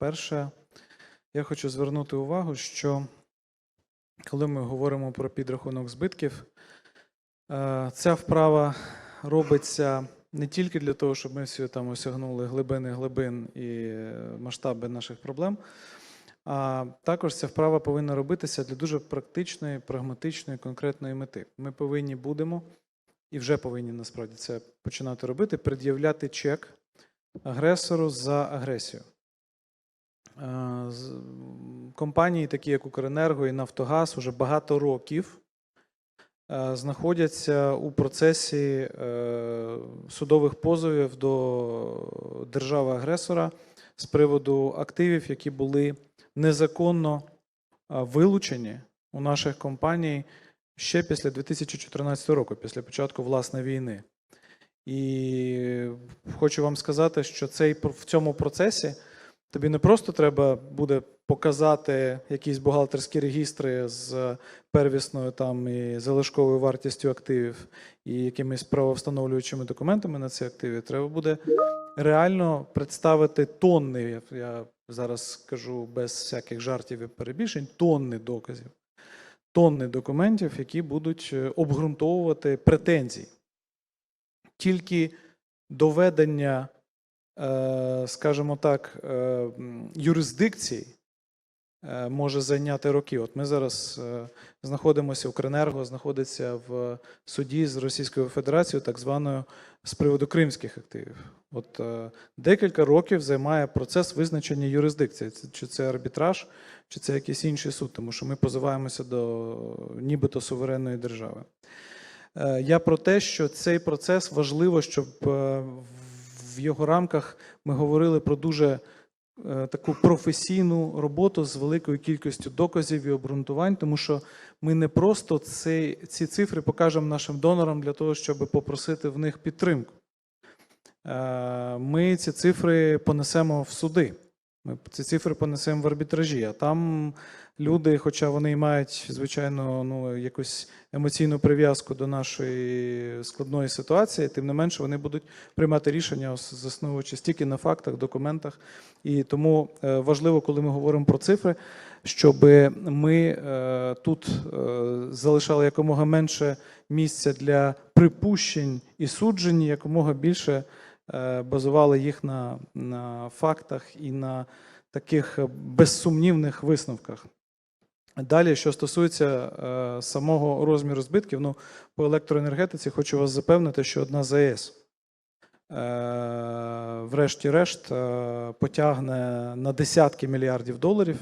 Перше, я хочу звернути увагу, що коли ми говоримо про підрахунок збитків, е, ця вправа робиться не тільки для того, щоб ми всі там осягнули глибини глибин і е, масштаби наших проблем, а також ця вправа повинна робитися для дуже практичної, прагматичної, конкретної мети. Ми повинні будемо і вже повинні насправді це починати робити, пред'являти чек агресору за агресію. Е, Компанії, такі як Укренерго і Нафтогаз, вже багато років е, знаходяться у процесі е, судових позовів до держави-агресора з приводу активів, які були незаконно вилучені у наших компаній ще після 2014 року, після початку власне війни. І хочу вам сказати, що цей в цьому процесі тобі не просто треба буде показати якісь бухгалтерські регістри з первісною там і залишковою вартістю активів і якимись правовстановлюючими документами на ці активи. Треба буде реально представити тонни. я- зараз скажу без всяких жартів і перебільшень, тонни доказів, тонни документів, які будуть е, обґрунтовувати претензії. Тільки доведення, скажімо так, е, м, юрисдикції е, може зайняти роки. От ми зараз е, знаходимося, Укренерго знаходиться в суді з Російською Федерацією, так званою з приводу кримських активів. От е, декілька років займає процес визначення юрисдикції, чи це арбітраж, чи це якийсь інший суд, тому що ми позиваємося до нібито суверенної держави. Е, Я про те, що цей процес важливо, щоб е, в його рамках ми говорили про дуже е, таку професійну роботу з великою кількістю доказів і обґрунтувань, тому що ми не просто ці, ці цифри покажемо нашим донорам для того, щоб попросити в них підтримку. Е, Ми ці цифри понесемо в суди. Ми ці цифри понесемо в арбітражі. А там люди, хоча вони і мають, звичайно, ну, якусь емоційну прив'язку до нашої складної ситуації, тим не менше вони будуть приймати рішення, засновуючись тільки на фактах, документах. І тому е, важливо, коли ми говоримо про цифри, щоб ми е, тут е, залишали якомога менше місця для припущень і суджень, якомога більше базували їх на, на фактах і на таких е, безсумнівних висновках. Далі, що стосується е, самого розміру збитків, ну по електроенергетиці хочу вас запевнити, що одна ЗАЕС, е, врешті-решт, е, потягне на десятки мільярдів доларів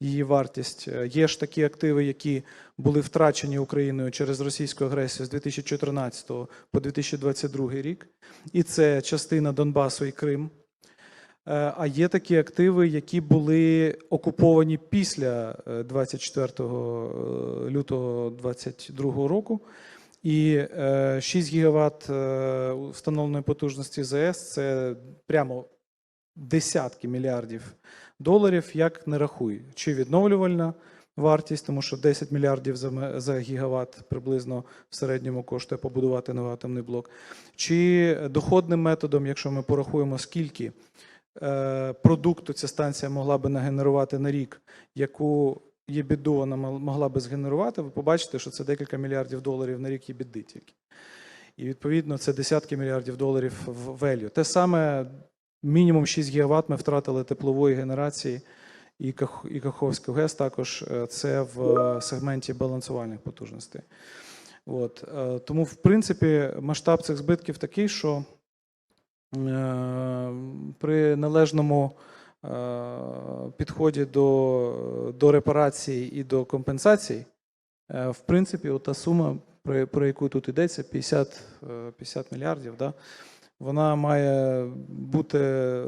її вартість. Е, Є ж такі активи, які були втрачені Україною через російську агресію з 2014 по 2022 рік, і це частина Донбасу і Крим. Е, А є такі активи, які були окуповані після е, 24 е, лютого 2022 року. І е, 6 гігават встановленої потужності ЗАЕС це прямо десятки мільярдів доларів, як не рахуй. Чи відновлювальна вартість, тому що 10 мільярдів за, за гігават приблизно в середньому коштує побудувати новий атомний блок, чи доходним методом, якщо ми порахуємо, скільки е, продукту ця станція могла би нагенерувати на рік, яку єбіду вона могла би згенерувати, ви побачите, що це декілька мільярдів доларів на рік єбіди тільки. І відповідно це десятки мільярдів доларів в велю. Те саме мінімум 6 гігават ми втратили теплової генерації і Ках- і Каховський ГЕС також е, це в е, сегменті балансувальних потужностей. От. е, Тому, в принципі, масштаб цих збитків такий, що при належному підході до, до репарації і до компенсацій, в принципі, та сума, про, про яку тут йдеться, 50, е, 50 мільярдів, да, вона має бути е,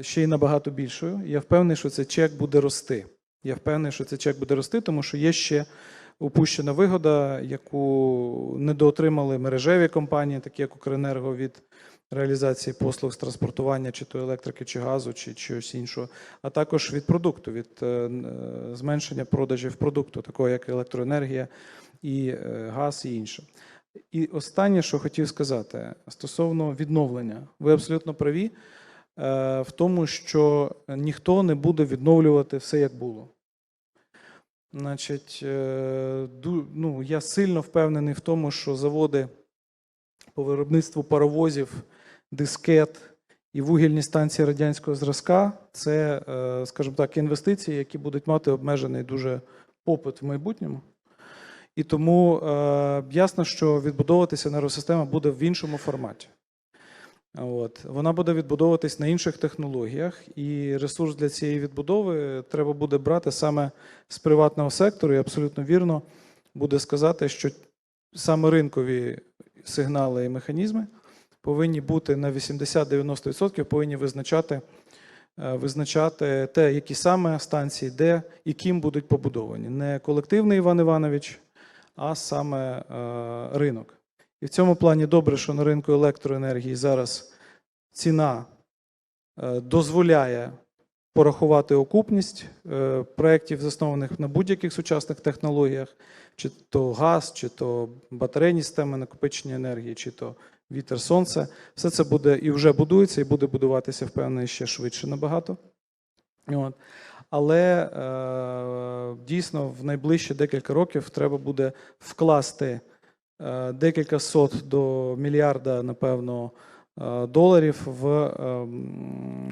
ще й набагато більшою. Я впевнений, що цей чек буде рости. Я впевнений, що цей чек буде рости, тому що є ще упущена вигода, яку недоотримали мережеві компанії, такі як Укренерго, від реалізації послуг з транспортування чи то електрики, чи газу, чи чогось іншого, а також від продукту, від е, е, зменшення продажів продукту, такого як електроенергія і газ, і інше. І останнє, що хотів сказати стосовно відновлення, ви абсолютно праві. е, в тому, що ніхто не буде відновлювати все, як було. Значить, е, ну, я сильно впевнений в тому, що заводи по виробництву паровозів, дискет і вугільні станції радянського зразка це, е, скажімо так, інвестиції, які будуть мати обмежений дуже попит в майбутньому. І тому е, ясно, що відбудовуватися енергосистема буде в іншому форматі. От. Вона буде відбудовуватись на інших технологіях, і ресурс для цієї відбудови треба буде брати саме з приватного сектору. І абсолютно вірно буде сказати, що саме ринкові сигнали і механізми повинні бути на 80-90% повинні визначати, е, визначати те, які саме станції, де і ким будуть побудовані. Не колективний Іван Іванович, а саме е, ринок. І в цьому плані добре, що на ринку електроенергії зараз ціна е, дозволяє порахувати окупність е, проєктів, заснованих на будь-яких сучасних технологіях, чи то газ, чи то батарейні системи накопичення енергії, чи то вітер, сонце. Все це буде і вже будується, і буде будуватися, впевнений, ще швидше набагато. От. Але е, дійсно в найближчі декілька років треба буде вкласти е, декілька сот до мільярда, напевно, е, доларів в е,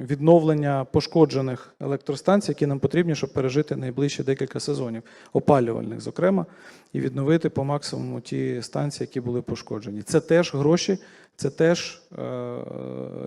відновлення пошкоджених електростанцій, які нам потрібні, щоб пережити найближчі декілька сезонів, опалювальних, зокрема, і відновити по максимуму ті станції, які були пошкоджені. Це теж гроші, це теж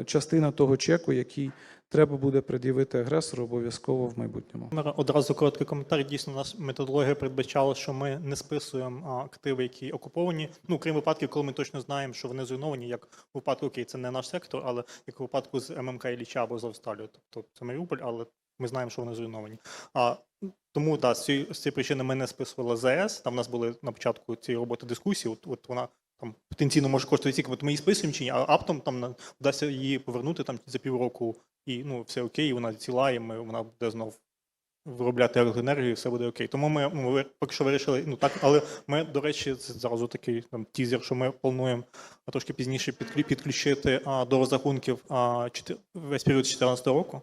частина того чеку, який треба буде пред'явити агресору обов'язково в майбутньому. Одразу короткий коментар. Дійсно, наша методологія передбачала, що ми не списуємо активи, які окуповані. Ну, крім випадків, коли ми точно знаємо, що вони зруйновані, як у випадку, окей, це не наш сектор, але як у випадку з ММК Ілліча або з Австралією. Тобто це Маріуполь, але ми знаємо, що вони зруйновані. А, тому да, з цієї, причини ми не списували ЗС. Там в нас були на початку цієї роботи дискусії. От, от вона там потенційно може коштувати стільки, от ми її списуємо чи ні, а аптом там вдасться її повернути там за півроку, і ну все окей, вона ціла, і ми, вона буде знов виробляти електроенергію, все буде окей. Тому ми, ну, поки що вирішили, ну так, але ми, до речі, це зразу такий там тізер, що ми плануємо трошки пізніше підключити а, до розрахунків а, чотир- весь період 2014 року.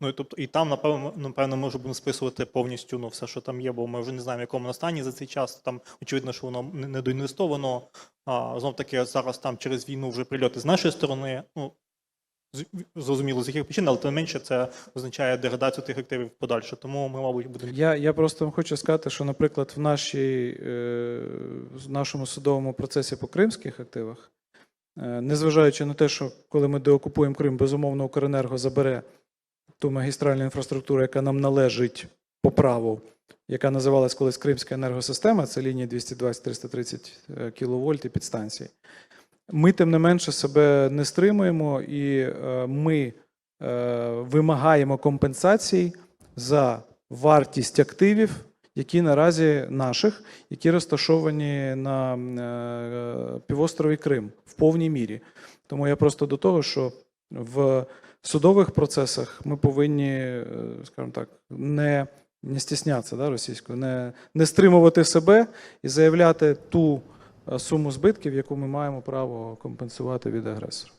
Ну і тобто, і там, напевно, напевно, ми вже будемо списувати повністю ну, все, що там є, бо ми вже не знаємо, в якому стані за цей час. Там очевидно, що воно не- недоінвестовано. А знов таки зараз там через війну вже прильоти з нашої сторони. Ну зрозуміло, з яких причин, але тим менше це означає деградацію тих активів подальше. Тому ми, мабуть, будемо Я, я просто вам хочу сказати, що, наприклад, в нашій, е, в нашому судовому процесі по кримських активах, е, незважаючи на те, що коли ми деокупуємо Крим, безумовно, Укренерго забере ту магістральну інфраструктуру, яка нам належить по праву, яка називалась колись Кримська енергосистема, це лінії 220-330 кВт і підстанції. Ми, тим не менше, себе не стримуємо і е, ми е, вимагаємо компенсацій за вартість активів, які наразі наших, які розташовані на е, півострові Крим в повній мірі. Тому я просто до того, що в судових процесах ми повинні, скажімо так, не, не стіснятися да, російською, не, не стримувати себе і заявляти ту суму збитків, яку ми маємо право компенсувати від агресора.